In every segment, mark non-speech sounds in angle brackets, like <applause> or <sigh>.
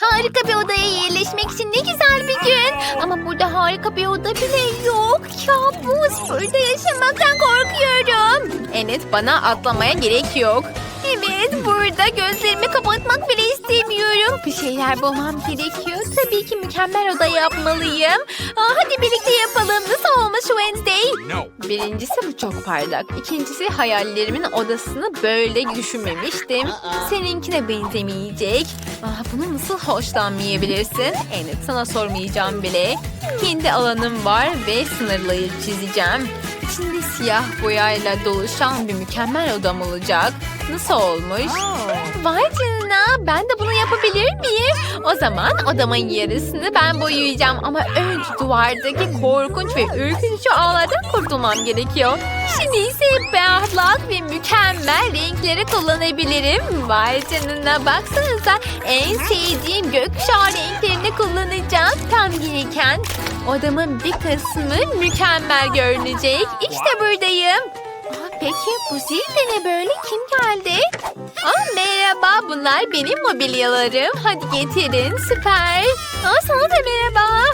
Harika bir odaya yerleşmek için ne güzel bir gün. Ama burada harika bir oda bile yok. Kabus. Burada yaşamaktan korkuyorum. Enet bana atlamaya gerek yok. Evet burada gözlerimi kapatmak bile istemiyorum. Bir şeyler bulmam gerekiyor. Tabii ki mükemmel oda yapmalıyım. Aa, hadi birlikte yapalım. Nasıl olmuş Wednesday? No. Birincisi bu çok parlak. İkincisi hayallerimin odasını böyle düşünmemiştim. Seninkine benzemeyecek. Ah, bunu nasıl hoşlanmayabilirsin? Evet sana sormayacağım bile. Kendi alanım var ve sınırları çizeceğim. İçinde siyah boyayla doluşan bir mükemmel odam olacak. Nasıl olmuş? Vay canına ben de bunu yapabilir miyim? O zaman odamın yarısını ben boyayacağım ama önce duvardaki korkunç ve ürkütücü ağlardan kurtulmam gerekiyor. Şimdi ise berrak ve mükemmel renkleri kullanabilirim. Vay canına baksanıza en sevdiğim gökkuşağı renklerini kullanacağım. Tam gereken odamın bir kısmı mükemmel görünecek. İşte buradayım. Aa, peki bu zil ne böyle? Kim geldi? Aa, merhaba bunlar benim mobilyalarım. Hadi getirin süper. Aa, sana da merhaba.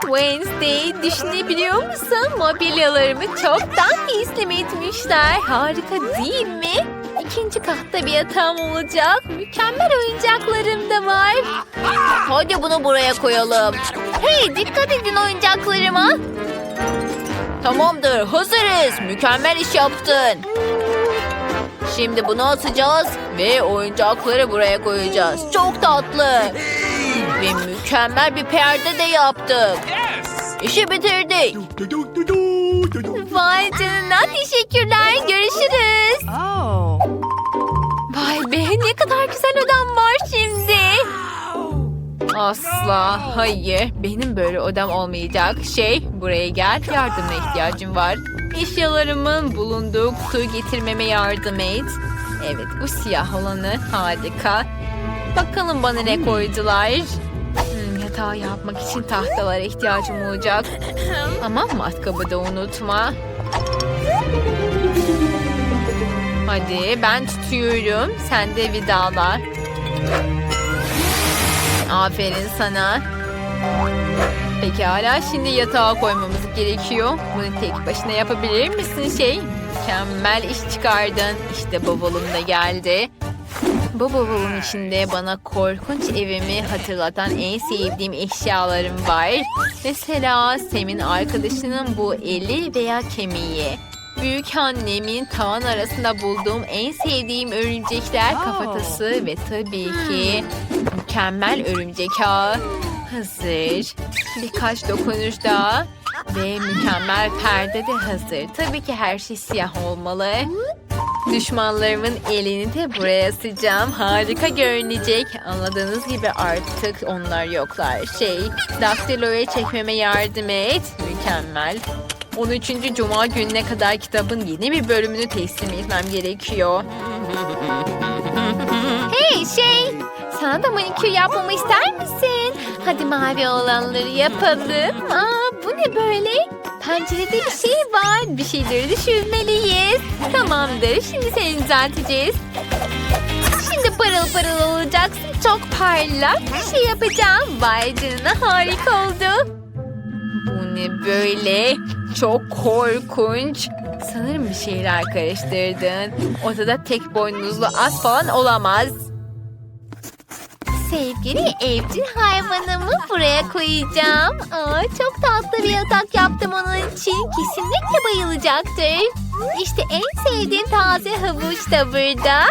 <laughs> Wednesday düşünebiliyor musun? Mobilyalarımı çoktan teslim etmişler. Harika değil mi? İkinci katta bir yatağım olacak. Mükemmel oyuncaklarım da var. Hadi bunu buraya koyalım. Hey dikkat edin oyuncaklarıma. Tamamdır hazırız. Mükemmel iş yaptın. Şimdi bunu atacağız ve oyuncakları buraya koyacağız. Çok tatlı. Ve mükemmel bir perde de yaptık. İşi bitirdik. Vay canına teşekkürler. Görüşürüz. Kadar güzel odam var şimdi. Asla hayır benim böyle odam olmayacak. Şey buraya gel yardıma ihtiyacım var. Eşyalarımın bulunduğu kutuyu getirmeme yardım et. Evet bu siyah olanı harika. Bakalım bana ne koydular. Hmm, yatağı yapmak için tahtalara ihtiyacım olacak. Ama matkabı da unutma. Hadi ben tutuyorum. Sen de vidala. Aferin sana. Pekala şimdi yatağa koymamız gerekiyor. Bunu tek başına yapabilir misin şey? Mükemmel iş çıkardın. İşte bavulum da geldi. Bu bavulun içinde bana korkunç evimi hatırlatan en sevdiğim eşyalarım var. Mesela Sem'in arkadaşının bu eli veya kemiği. Büyük annemin tavan arasında bulduğum en sevdiğim örümcekler kafatası ve tabii ki mükemmel örümcek ağı. Hazır. Birkaç dokunuş daha. Ve mükemmel perde de hazır. Tabii ki her şey siyah olmalı. Düşmanlarımın elini de buraya asacağım. Harika görünecek. Anladığınız gibi artık onlar yoklar. Şey, daktiloya çekmeme yardım et. Mükemmel. 13. Cuma gününe kadar kitabın yeni bir bölümünü teslim etmem gerekiyor. Hey şey sana da manikür yapmamı ister misin? Hadi mavi olanları yapalım. Aa, bu ne böyle? Pencerede bir şey var. Bir şeyleri düşünmeliyiz. Tamamdır. Şimdi seni düzelteceğiz. Şimdi parıl parıl olacaksın. Çok parlak bir şey yapacağım. Vay canına harika oldu. Ne böyle? Çok korkunç. Sanırım bir şeyler karıştırdın. Odada tek boynuzlu as falan olamaz. Sevgili evcil hayvanımı buraya koyacağım. Aa, çok tatlı bir yatak yaptım onun için. Kesinlikle bayılacaktır. İşte en sevdiğim taze havuç da burada.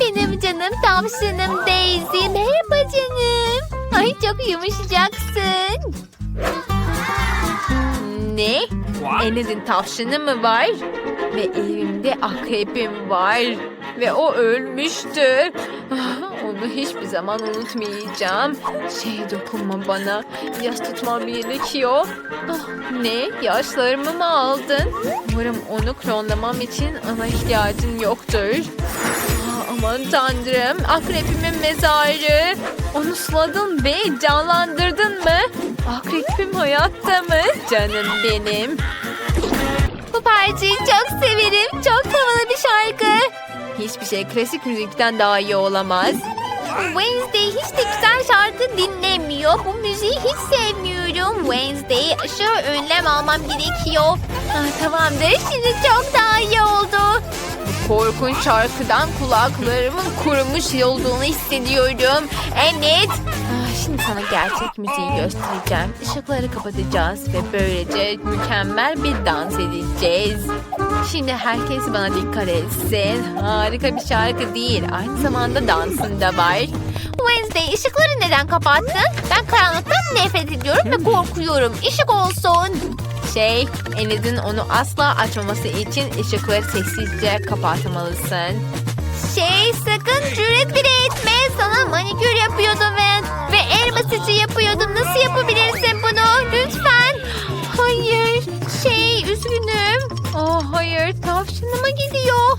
Benim canım tavşanım Daisy. Merhaba canım. Ay çok yumuşacaksın. Ne? Enid'in tavşanı mı var? Ve evimde akrepim var. Ve o ölmüştü. Ah, <laughs> Onu hiçbir zaman unutmayacağım. Şey dokunma bana. Yaş tutmam gerekiyor. Ah, ne? Yaşlarımı mı aldın? Umarım onu klonlamam için ona ihtiyacın yoktur. Aman tanrım. Akrepimin mezarı. Onu suladın ve canlandırdın mı? Akrepim hayatta mı? Canım benim. Bu parçayı çok severim. Çok havalı bir şarkı. Hiçbir şey klasik müzikten daha iyi olamaz. Wednesday hiç de güzel geliyor. Bu müziği hiç sevmiyorum. Wednesday aşırı önlem almam gerekiyor. Ah, tamamdır. Şimdi çok daha iyi oldu. Korkunç şarkıdan kulaklarımın kurumuş olduğunu hissediyorum. Evet. Ah, Şimdi sana gerçek müziği göstereceğim. Işıkları kapatacağız ve böylece mükemmel bir dans edeceğiz. Şimdi herkes bana dikkat etsin. Harika bir şarkı değil. Aynı zamanda dansın da var. Wednesday ışıkları neden kapattın? Ben karanlıktan nefret ediyorum ve korkuyorum. Işık olsun. Şey, Enid'in onu asla açmaması için ışıkları sessizce kapatmalısın. Şey sakın cüret bile etme. Sana manikür yapıyordum ben. Ve el masajı yapıyordum. Nasıl yapabilirsin bunu? Lütfen. Hayır. Şey üzgünüm. Oh hayır, tavşanıma gidiyor.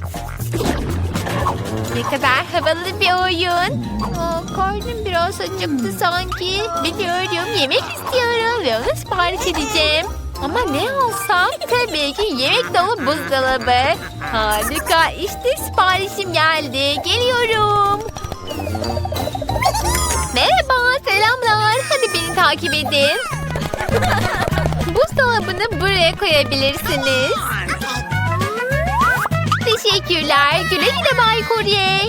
Ne kadar havalı bir oyun. Aa, karnım biraz acıktı sanki. Biliyorum yemek istiyorum ve onu sipariş edeceğim. Ama ne alsam? Tabii ki yemek dolu buzdolabı. Harika işte siparişim geldi. Geliyorum. Merhaba selamlar. Hadi beni takip edin. <laughs> Buzdolabını buraya koyabilirsiniz. Teşekkürler. Güle güle Bay Kurye.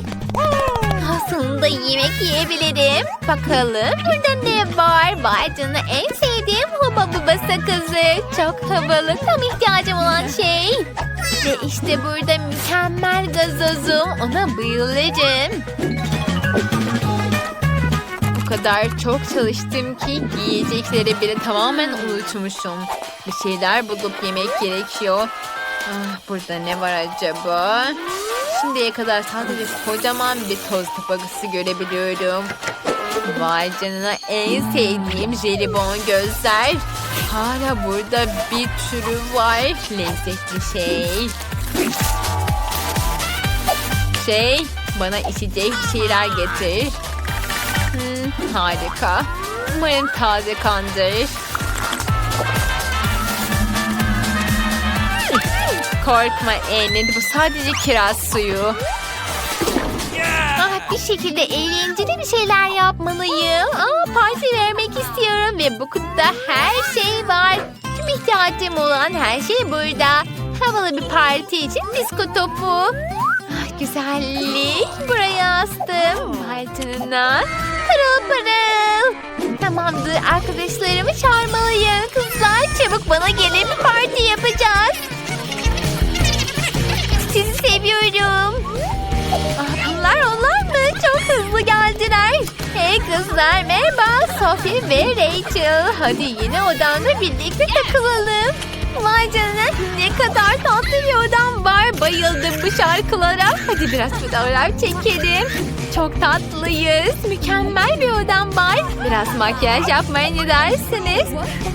Aslında yemek yiyebilirim. Bakalım burada ne var? Vay canına en sevdiğim huba buba sakızı. Çok havalı. Tam ihtiyacım olan şey. Ve işte burada mükemmel gazozum. Ona bayılacağım. O kadar çok çalıştım ki giyecekleri bile tamamen unutmuşum. Bir şeyler bulup yemek gerekiyor. Ah, burada ne var acaba? Şimdiye kadar sadece kocaman bir toz tabakası görebiliyorum. Vay canına en sevdiğim jelibon gözler. Hala burada bir türü var. Lezzetli şey. Şey, bana içecek bir şeyler getir. Hmm, harika. Umarım taze kandır. Korkma Enid, bu sadece kiraz suyu. Bir şekilde eğlenceli bir şeyler yapmalıyım. Aa, parti vermek istiyorum ve bu kutuda her şey var. Tüm ihtiyacım olan her şey burada. Havalı bir parti için disko topu. Ah, güzellik. Buraya astım. Canına. Pırıl pırıl. Tamamdır arkadaşlarımı çağırmalıyım. Kızlar çabuk bana gelin bir parti yapacağız. Kızlar merhaba. Sophie ve Rachel. Hadi yine odamda birlikte takılalım. Vay canına ne kadar tatlı bir odam var. Bayıldım bu şarkılara. Hadi biraz fotoğraf çekelim. Çok tatlıyız. Mükemmel bir odam var. Biraz makyaj yapmaya ne dersiniz?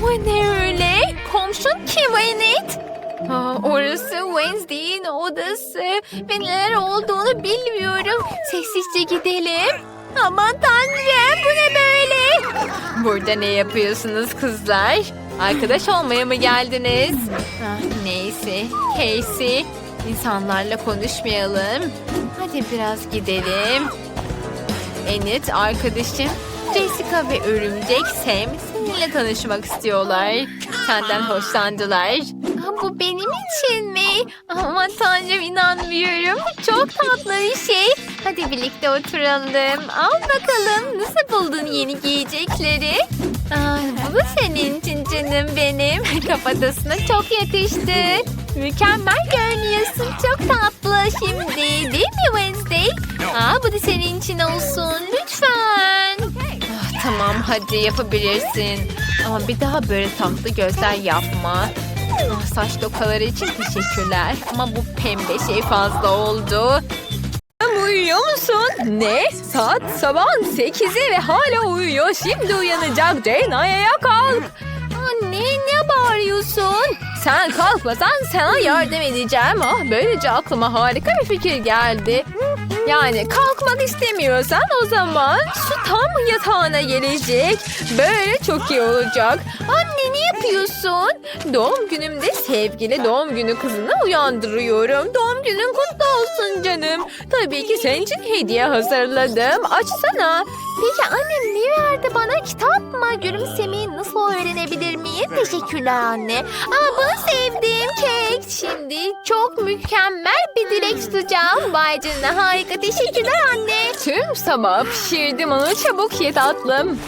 O ne öyle? Komşun kim Enid? Aa, orası Wednesday'in odası ve neler olduğunu bilmiyorum. Sessizce gidelim. Aman tanrım bu ne böyle? Burada ne yapıyorsunuz kızlar? Arkadaş olmaya mı geldiniz? Ah, neyse. Casey, insanlarla konuşmayalım. Hadi biraz gidelim. Enid, arkadaşın Jessica ve Örümcek Sam seninle tanışmak istiyorlar. Senden hoşlandılar. Aa, bu benim için mi? Aman tanrım inanmıyorum. Çok tatlı bir şey. Hadi birlikte oturalım. Al bakalım nasıl buldun yeni giyecekleri? Aa, bu senin için canım benim. <laughs> Kafatasına çok yakıştı. Mükemmel görünüyorsun. Çok tatlı şimdi. Değil mi Wednesday? Aa, bu da senin için olsun. Lütfen. Ah, tamam hadi yapabilirsin. Ama bir daha böyle tatlı gözler yapma. Ah, saç dokaları için teşekkürler. Ama bu pembe şey fazla oldu. Uyuyor musun? Ne? Saat sabahın 8'i ve hala uyuyor. Şimdi uyanacak. Jane ayağa kalk. Anne ne bağırıyorsun? Sen kalkmasan sana yardım edeceğim. Ah böylece aklıma harika bir fikir geldi. Yani kalkmak istemiyorsan o zaman su tam yatağına gelecek. Böyle çok iyi olacak. Anne ne yapıyorsun? Doğum günümde sevgili doğum günü kızını uyandırıyorum. Doğum günün kutlu olsun canım. Tabii ki senin için hediye hazırladım. Açsana. Peki annem ne verdi bana? Kitap mı? Gülümsemeyi nasıl öğrenebilir miyim? Teşekkürler anne. Aa, bu sevdiğim kek. Şimdi çok mükemmel bir dilek tutacağım. Vay canına harika. Teşekkürler anne. Tüm sabah pişirdim onu çabuk ye tatlım.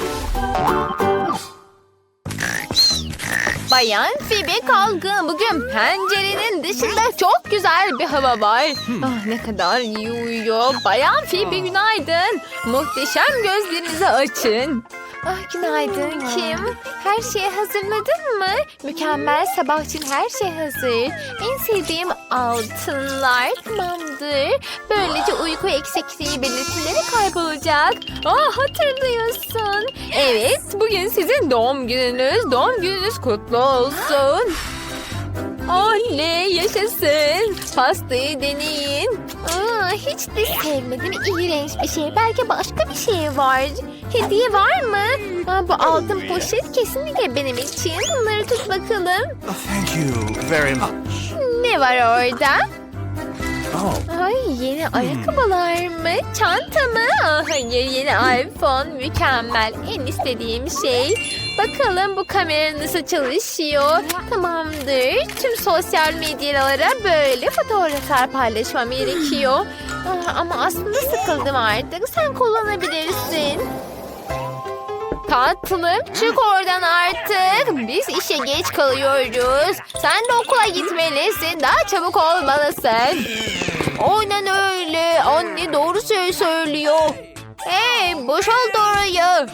Bayan Phoebe kalkın. Bugün pencerenin dışında çok güzel bir hava var. Ah, ne kadar iyi uyuyor. Bayan Phoebe günaydın. Muhteşem gözlerinizi açın. Ah günaydın Kim. Her şeyi hazırladın mı? Mükemmel sabah için her şey hazır. En sevdiğim altınlar tamamdır. Böylece uyku eksikliği belirtileri kaybolacak. Ah hatırlıyorsun. Evet bugün sizin doğum gününüz. Doğum gününüz kutlu olsun. Oley yaşasın. Pastayı deneyin. Aa, hiç de sevmedim. İğrenç bir şey. Belki başka bir şey var. Hediye var mı? Aa, bu altın poşet kesinlikle benim için. Bunları tut bakalım. Thank you very much. Ne var orada? Oh, Ay yeni ayakkabılar mı? Çanta mı? Aa, hayır yeni iPhone. Mükemmel. En istediğim şey. Bakalım bu kamera nasıl çalışıyor. Tamamdır. Tüm sosyal medyalara böyle fotoğraflar paylaşmam gerekiyor. Ama aslında sıkıldım artık. Sen kullanabilirsin. Tatlım çık oradan artık. Biz işe geç kalıyoruz. Sen de okula gitmelisin. Daha çabuk olmalısın. Aynen öyle. Anne doğru şey söylüyor. Hey boşalt orayı.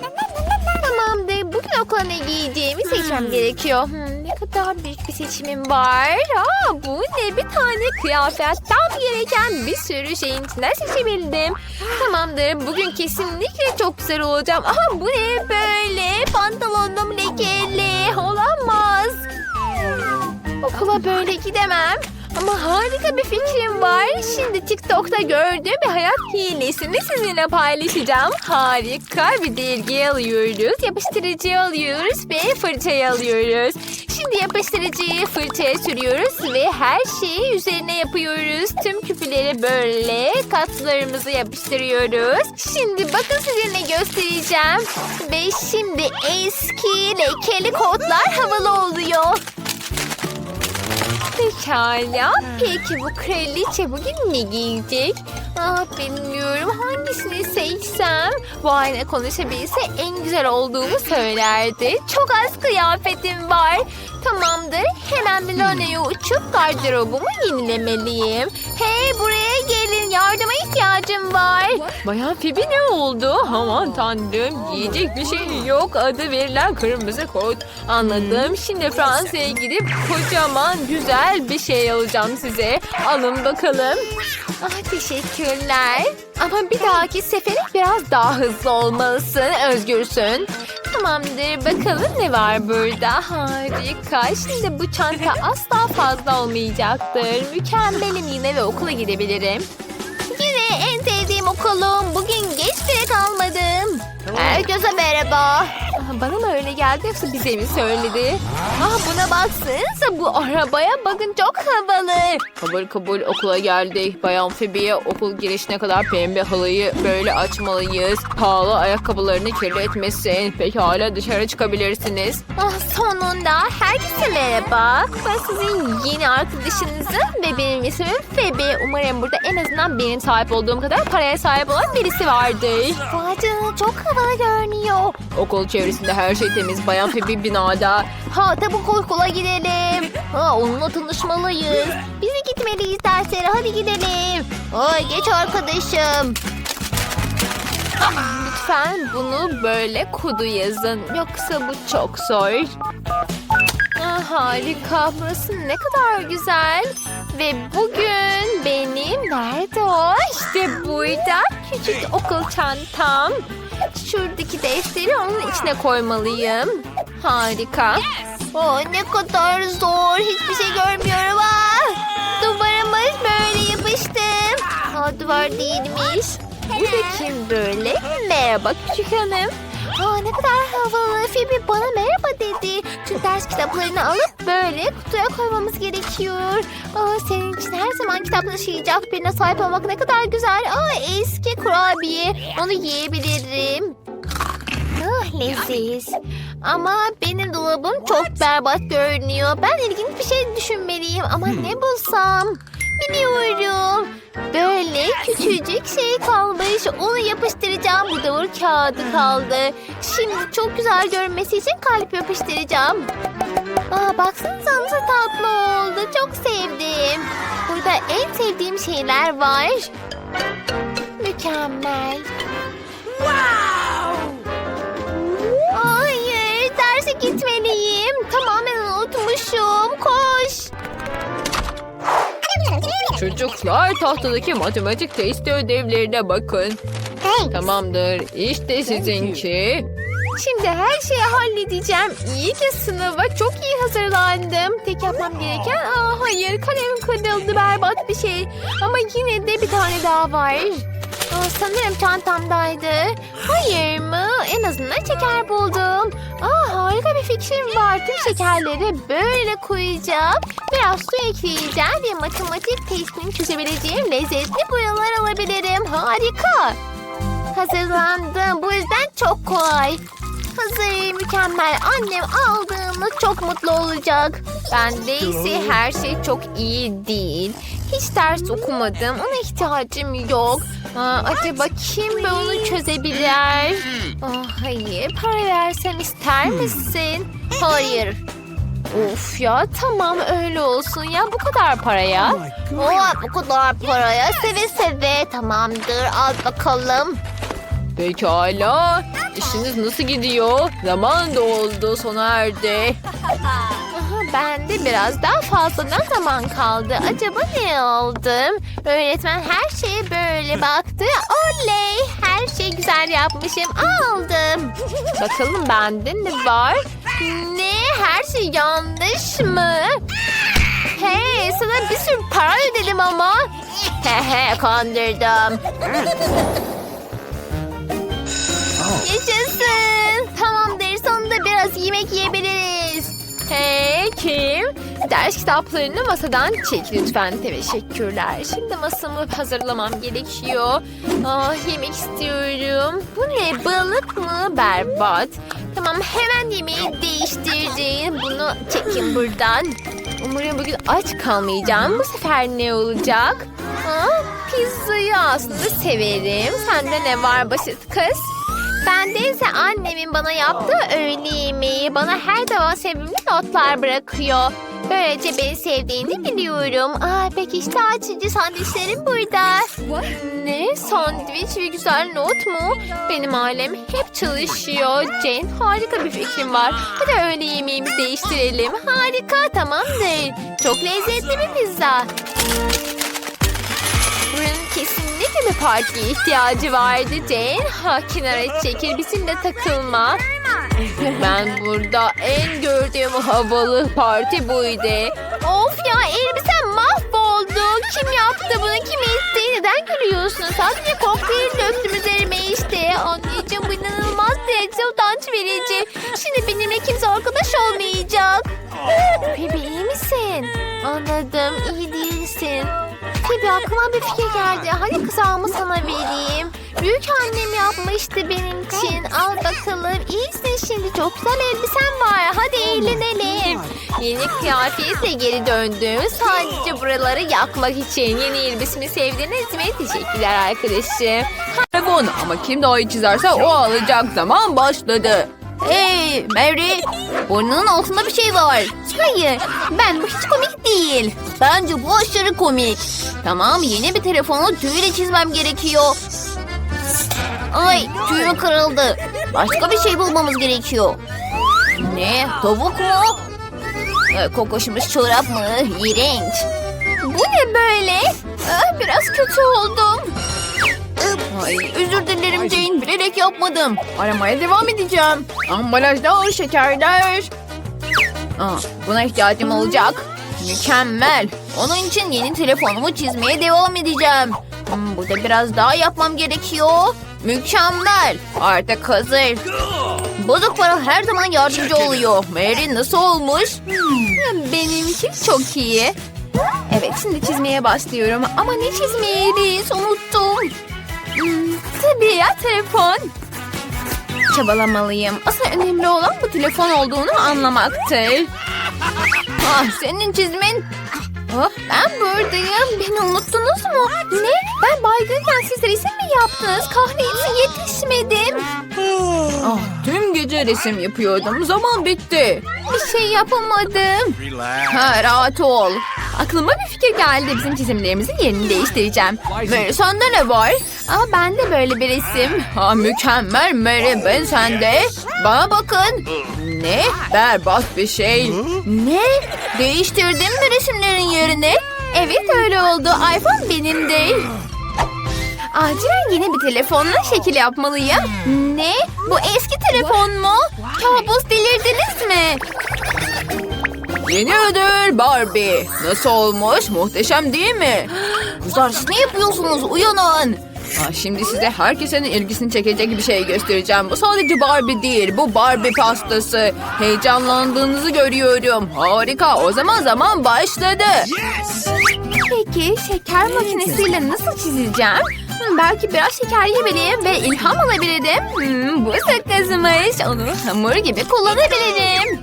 Tamamdır. Bugün okula ne giyeceğimi seçmem gerekiyor. Hmm, ne kadar büyük bir seçimim var. Aa, bu ne bir tane kıyafet. Tam gereken bir sürü şeyin içinden seçebildim. Tamamdır. Bugün kesinlikle çok güzel olacağım. Aha bu ne böyle? Pantolonum lekeli. Olamaz. Okula böyle gidemem. Ama harika bir fikrim var. Şimdi TikTok'ta gördüğüm bir hayat hilesini sizinle paylaşacağım. Harika bir dergi alıyoruz. Yapıştırıcı alıyoruz ve fırçayı alıyoruz. Şimdi yapıştırıcıyı fırçaya sürüyoruz ve her şeyi üzerine yapıyoruz. Tüm küpüleri böyle katlarımızı yapıştırıyoruz. Şimdi bakın sizinle göstereceğim. Ve şimdi eski lekeli kotlar havalı oluyor. Pekala. Peki bu kraliçe bugün ne giyecek? Ah bilmiyorum hangisini seçsem. Bu ayna konuşabilse en güzel olduğumu söylerdi. Çok az kıyafetim var. Tamamdır. Hemen Milano'ya uçup gardırobumu yenilemeliyim. Hey buraya gelin. Yardıma ihtiyacım var. Bayan Phoebe ne oldu? Aman tanrım yiyecek bir şey yok. Adı verilen kırmızı kot. Anladım. Şimdi Fransa'ya gidip kocaman güzel bir şey alacağım size. Alın bakalım. Ah teşekkürler. Ama bir dahaki sefere biraz daha hızlı olmalısın. Özgürsün. Tamamdır. Bakalım ne var burada. Harika. Şimdi bu çanta asla fazla olmayacaktır. Mükemmelim yine ve okula gidebilirim. Sevdiğim okulum. Bugün geç bile kalmadım. Herkese merhaba. Ah, Bana mı öyle geldi yoksa bize mi söyledi? Ah buna baksanıza bu arabaya bakın çok havalı. Kabul kabul okula geldik. Bayan Phoebe'ye okul girişine kadar pembe halıyı böyle açmalıyız. Pahalı ayakkabılarını kirletmesin. Pekala dışarı çıkabilirsiniz. Ah sonunda herkese merhaba. Ben sizin yeni arkadaşınızım ve benim ismim Phoebe. Umarım burada en azından benim sahip olduğum kadar paraya sahip olan birisi vardır. Vay canına çok havalı görünüyor. Okul çevresinde her şey temiz. Bayan Phoebe <laughs> binada. Ha tabuk okula gidelim. Ha onunla tanışmalıyız. Biz de gitmeliyiz derslere hadi gidelim. Ay geç arkadaşım. Lütfen bunu böyle kodu yazın. Yoksa bu çok zor. Ah, harika. Burası ne kadar güzel. Ve bugün benim nerede o? İşte burada küçük okul çantam. Şuradaki defteri onun içine koymalıyım. Harika. Oh, ne kadar zor. Hiçbir şey görmüyorum. Ah, duvarımız böyle yapıştım. Ha, duvar değilmiş. Bu da kim böyle? Merhaba küçük hanım. Aa, ne kadar havalı. Phoebe bana merhaba dedi. Tüm ders kitaplarını alıp böyle kutuya koymamız gerekiyor. Aa, senin için her zaman kitap taşıyacak birine sahip olmak ne kadar güzel. Aa, eski kurabiye. Onu yiyebilirim. Aa, leziz. Ama benim dolabım çok berbat görünüyor. Ben ilginç bir şey düşünmeliyim ama ne bulsam? Biliyorum. Böyle küçücük şey kalmış. Onu yapıştıracağım. Bu da vur kağıdı kaldı. Şimdi çok güzel görünmesi için kalp yapıştıracağım. Aa, baksanıza nasıl tatlı oldu. Çok sevdim. Burada en sevdiğim şeyler var. Mükemmel. Hayır, Çocuklar tahtadaki matematik testi ödevlerine bakın. Tamamdır. İşte sizinki. Şimdi her şeyi halledeceğim. İyi ki sınava çok iyi hazırlandım. Tek yapmam gereken... Aa, hayır kalemim kırıldı berbat bir şey. Ama yine de bir tane daha var. Aa, sanırım çantamdaydı. Hayır mı? En azından şeker buldum. Aa, harika bir fikrim var. Tüm şekerleri böyle koyacağım. Biraz su ekleyeceğim ve matematik testini çözebileceğim lezzetli boyalar alabilirim. Harika. Hazırlandım. Bu yüzden çok kolay. Hazır, mükemmel. Annem aldığımda çok mutlu olacak. Bende ise her şey çok iyi değil. Hiç ders okumadım. Ona ihtiyacım yok. Aa, acaba kim onu çözebilir? Aa, hayır, para versem ister misin? Hayır. Of ya tamam öyle olsun ya bu kadar paraya. Oh, bu kadar paraya seve seve tamamdır al bakalım. Pekala. İşiniz nasıl gidiyor? Zaman doldu sona erdi. <laughs> Bende biraz daha fazladan zaman kaldı. Acaba ne aldım? Öğretmen her şeye böyle baktı. Oley! Her şey güzel yapmışım. Aldım. Bakalım bende ne var? Ne? Her şey yanlış mı? Hey sana bir sürü para ödedim ama. Hehe kandırdım. Yaşasın. Tamamdır sonunda biraz yemek yiyebiliriz. Hey kim? Ders kitaplarını masadan çek lütfen. Teşekkürler. Şimdi masamı hazırlamam gerekiyor. Ah yemek istiyorum. Bu ne balık mı? Berbat. Tamam hemen yemeği değiştirdim. Bunu çekin buradan. Umarım bugün aç kalmayacağım. Bu sefer ne olacak? Aa, pizzayı aslında severim. Sende ne var basit kız? Bende ise annemin bana yaptığı öğle yemeği bana her zaman sevimli notlar bırakıyor. Böylece beni sevdiğini biliyorum. Aa, peki işte açıcı sandviçlerim burada. Ne? Sandviç ve güzel not mu? Benim ailem hep çalışıyor. Jane harika bir fikrim var. Hadi öğle yemeğimizi değiştirelim. Harika tamamdır. Çok lezzetli bir pizza. Buranın kesinlikle bir partiye ihtiyacı vardı Jane. Ha kenara çekil bizimle takılma. Ben burada en gördüğüm havalı parti buydu. Of ya elbisem mahvoldu. Kim yaptı bunu? Kim etti? Neden gülüyorsun? Sadece kokteyl döktüm üzerime işte. Anneciğim bu inanılmaz derece utanç verici. Şimdi benimle kimse arkadaş olmayacak. Bebe iyi misin? Anladım iyi değilsin. Tabii aklıma bir fikir geldi. Hadi kızağımı sana vereyim. Büyük annem yapmıştı benim için. Al bakalım. İyisin şimdi. Çok güzel elbisen var. Hadi eğlenelim. Yeni kıyafetle geri döndüm. Sadece buraları yakmak için. Yeni elbisemi sevdiğiniz mi? Teşekkürler arkadaşım. Telefon ama kim daha iyi çizerse o alacak zaman başladı. Hey Mary, burnunun altında bir şey var. Hayır, ben bu hiç komik değil. Bence bu aşırı komik. Tamam, yeni bir telefonu tüyüyle çizmem gerekiyor. Ay, tüyüm kırıldı. Başka bir şey bulmamız gerekiyor. Ne, tavuk mu? Ee, Kokoşmuş çorap mı? İğrenç. Bu ne böyle? Ah, biraz kötü oldum. Ay, özür dilerim Jane, bilerek yapmadım. Aramaya devam edeceğim. Ambalajda şekerler. Aa, buna ihtiyacım olacak. Mükemmel. Onun için yeni telefonumu çizmeye devam edeceğim. Hmm, burada biraz daha yapmam gerekiyor. Mükemmel. Artık hazır. Bozuk para her zaman yardımcı oluyor. Mary nasıl olmuş? Benimki çok iyi. Evet şimdi çizmeye başlıyorum. Ama ne çizmeliyiz unuttum. Tabii ya telefon. çabalamalıyım. Asıl önemli olan bu telefon olduğunu anlamaktır. Ah senin çizimin. Hop, ben buradayım. Beni unuttunuz mu? Ne? Ben baygınken siz resim mi yaptınız? Kahretsin yetişmedim. Ah, tüm gece resim yapıyordum. Zaman bitti. Bir şey yapamadım. Ha rahat ol. Aklıma bir fikir geldi. Bizim çizimlerimizin yerini değiştireceğim. Mary sende ne var? Aa bende böyle bir resim. Ha mükemmel Mary ben sende. Bana bakın. Ne? Berbat bir şey. Ne? Değiştirdin mi resimlerin yerini? Evet öyle oldu. iPhone benim değil. Acilen yeni bir telefonla şekil yapmalıyım. Ne? Bu eski telefon mu? Kabus delirdiniz mi? Yeni ödül Barbie. Nasıl olmuş? Muhteşem değil mi? Kızlar siz ne yapıyorsunuz? Uyanın. Ha, şimdi size herkesin ilgisini çekecek bir şey göstereceğim. Bu sadece Barbie değil. Bu Barbie pastası. Heyecanlandığınızı görüyorum. Harika. O zaman zaman başladı. Peki şeker makinesiyle nasıl çizeceğim? Hmm, belki biraz şeker yemeliyim ve ilham alabilirim. Hmm, bu sakızmış. Onu hamur gibi kullanabilirim.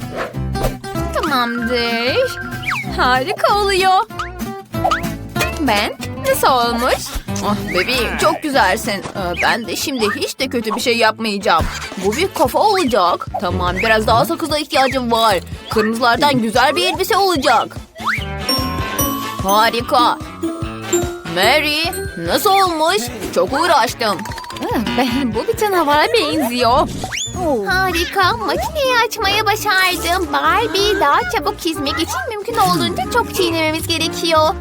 Tamamdır. Harika oluyor. Ben nasıl olmuş? Ah bebeğim çok güzelsin. Ee, Ben de şimdi hiç de kötü bir şey yapmayacağım. Bu bir kafa olacak. Tamam biraz daha sakıza ihtiyacım var. Kırmızılardan güzel bir elbise olacak. Harika. Mary nasıl olmuş? Çok uğraştım. Ben, bu bir canavara benziyor. Harika. Makineyi açmayı başardım. Barbie daha çabuk çizmek için mümkün olduğunca çok çiğnememiz gerekiyor.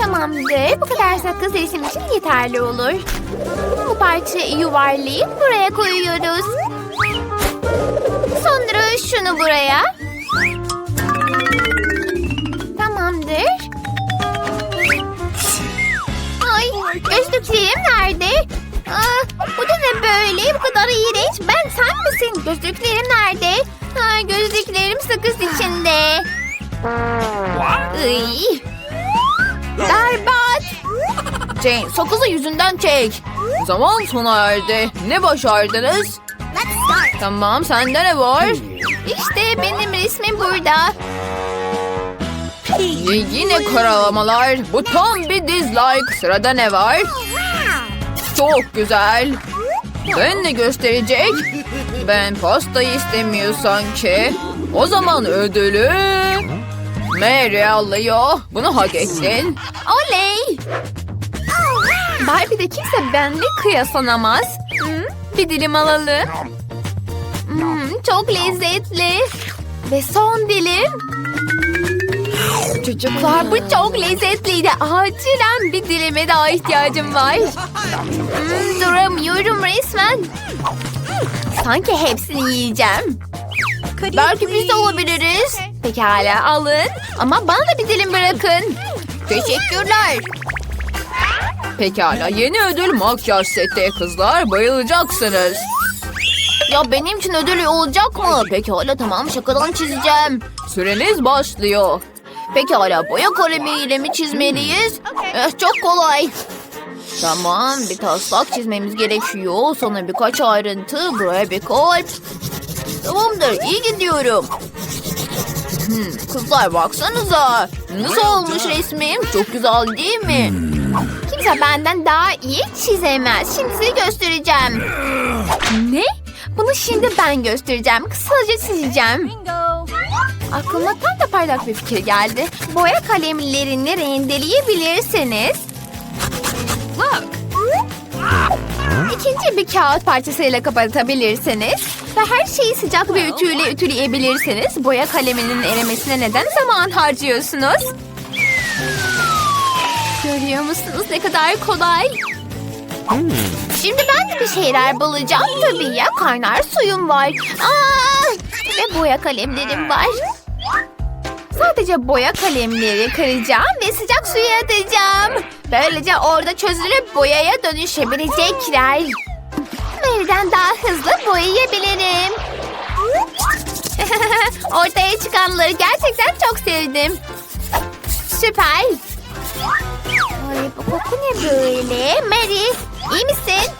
Tamamdır. Bu kadar sakız resim için yeterli olur. Bu parçayı yuvarlayıp buraya koyuyoruz. Sonra şunu buraya. Tamamdır. Ay gözlüklerim nerede? Aa, bu da ne böyle? Bu kadar iğrenç. Ben sen misin? Gözlüklerim nerede? Ha, gözlüklerim sakız içinde. Iy. Berbat. Jane sakızı yüzünden çek. Zaman sona erdi. Ne başardınız? Tamam sende ne var? İşte benim resmim burada. Yine karalamalar. Bu tam bir dislike. Sırada ne var? Çok güzel. Ben ne gösterecek? Ben pastayı istemiyorsan ki. O zaman ödülü... Mary alıyor. Bunu hak ettin. Oley! Barbie'de kimse benimle kıyaslanamaz. Hmm, bir dilim alalım. Hmm, çok lezzetli. Ve son dilim. Çocuklar bu çok lezzetliydi. Acilen bir dilime daha ihtiyacım var. Hmm, duramıyorum resmen. Sanki hepsini yiyeceğim. Belki biz de olabiliriz. Pekala alın. Ama bana da bir dilim bırakın. Teşekkürler. Pekala yeni ödül makyaj seti kızlar bayılacaksınız. Ya benim için ödül olacak mı? Pekala tamam şakadan çizeceğim. Süreniz başlıyor. Pekala boya kalemiyle mi çizmeliyiz? Eh, çok kolay. Tamam bir taslak çizmemiz gerekiyor. Sonra birkaç ayrıntı. Buraya bir kalp. Tamamdır iyi gidiyorum. Hmm, kızlar baksanıza. Nasıl olmuş resmim? Çok güzel değil mi? Kimse benden daha iyi çizemez. Şimdi size göstereceğim. Ne? Bunu şimdi ben göstereceğim. Kısaca çizeceğim. Aklıma tam da parlak bir fikir geldi. Boya kalemlerini rendeleyebilirsiniz. Look. İkinci bir kağıt parçasıyla kapatabilirsiniz. Ve her şeyi sıcak bir ütüyle ütüleyebilirsiniz. Boya kaleminin erimesine neden zaman harcıyorsunuz? Görüyor musunuz ne kadar kolay? Şimdi ben de bir şeyler bulacağım tabii ya. Kaynar suyum var. Aa! Ve boya kalemlerim var. Sadece boya kalemleri kıracağım ve sıcak suya atacağım. Böylece orada çözülüp boyaya dönüşebilecekler. Mary'den daha hızlı boyayabilirim. <laughs> Ortaya çıkanları gerçekten çok sevdim. Süper. Ay bu koku ne böyle? Mary İyi misin?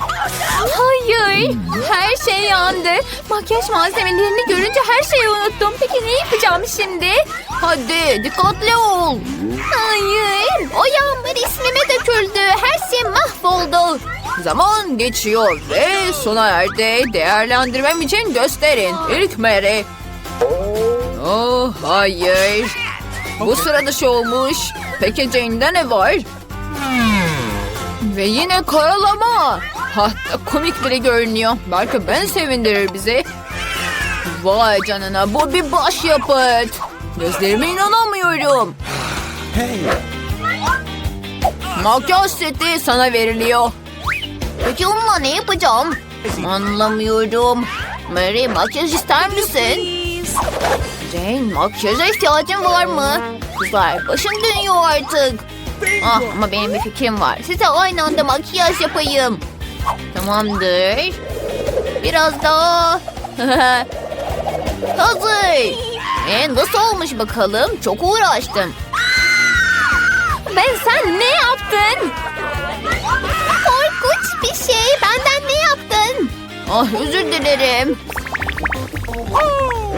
Hayır. Her şey yandı. Makyaj malzemelerini görünce her şeyi unuttum. Peki ne yapacağım şimdi? Hadi dikkatli ol. Hayır. O yağmur ismime döküldü. Her şey mahvoldu. Zaman geçiyor ve sona erdi. Değerlendirmem için gösterin. İlk Mary. Oh hayır. Bu sıra dışı olmuş. Peki Jane'de ne var? Ve yine karalama. Hatta komik bile görünüyor. Belki ben sevindirir bizi. Vay canına bu bir başyapıt. Gözlerime inanamıyorum. Hey. Makyaj seti sana veriliyor. Peki onunla ne yapacağım? Anlamıyorum. Mary makyaj ister misin? Jane makyaja ihtiyacın var mı? Kızlar başım dönüyor artık. Ah ama benim bir fikrim var. Size aynı anda makyaj yapayım. Tamamdır. Biraz daha. <laughs> Hazır. E, nasıl olmuş bakalım? Çok uğraştım. Ben sen ne yaptın? Korkunç bir şey. Benden ne yaptın? Ah özür dilerim.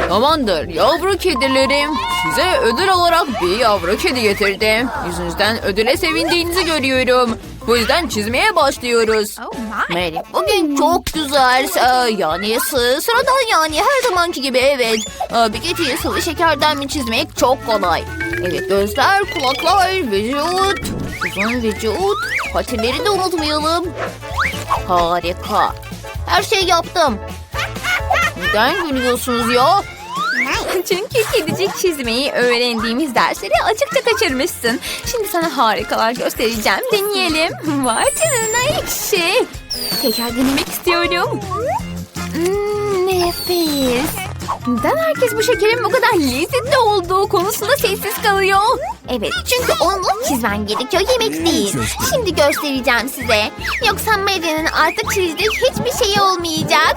Tamamdır yavru kedilerim. Size ödül olarak bir yavru kedi getirdim. Yüzünüzden ödüle sevindiğinizi görüyorum. Bu yüzden çizmeye başlıyoruz. Mary bugün çok güzel. Ee, yani sı- sıradan yani her zamanki gibi evet. Ee, bir kediyi sıvı şekerden mi çizmek çok kolay. Evet gözler, kulaklar, vücut, uzun vücut. Patileri de unutmayalım. Harika. Her şeyi yaptım. Neden gülüyorsunuz ya? Çünkü kedicik çizmeyi öğrendiğimiz dersleri açıkça kaçırmışsın. Şimdi sana harikalar göstereceğim. Deneyelim. Vay canına ekşi. Tekrar denemek istiyorum. Hmm, nefis. Neden herkes bu şekerin bu kadar lezzetli olduğu konusunda sessiz kalıyor? Evet çünkü onu çizmen gerekiyor yemek değil. Şimdi göstereceğim size. Yoksa Mary'nin artık çizecek hiçbir şey olmayacak.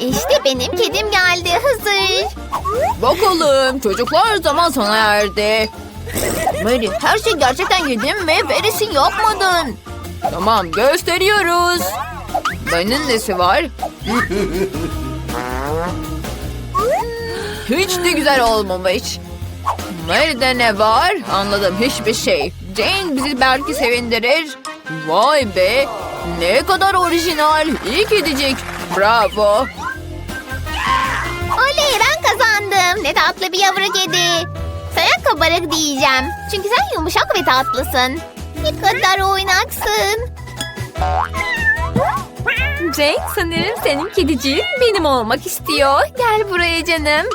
İşte benim kedim geldi hazır. Bakalım çocuklar zaman sona erdi. Mary her şey gerçekten yedin mi? Veresin yapmadın. Tamam gösteriyoruz. Benim nesi var? Hiç de güzel olmamış. Mary'de ne var? Anladım hiçbir şey. Jane bizi belki sevindirir. Vay be. Ne kadar orijinal. İyi kedicik. Bravo. Oley ben kazandım. Ne tatlı bir yavru kedi. Sana kabarık diyeceğim. Çünkü sen yumuşak ve tatlısın. Ne kadar oynaksın. Jane sanırım senin kediciğin benim olmak istiyor. Gel buraya canım.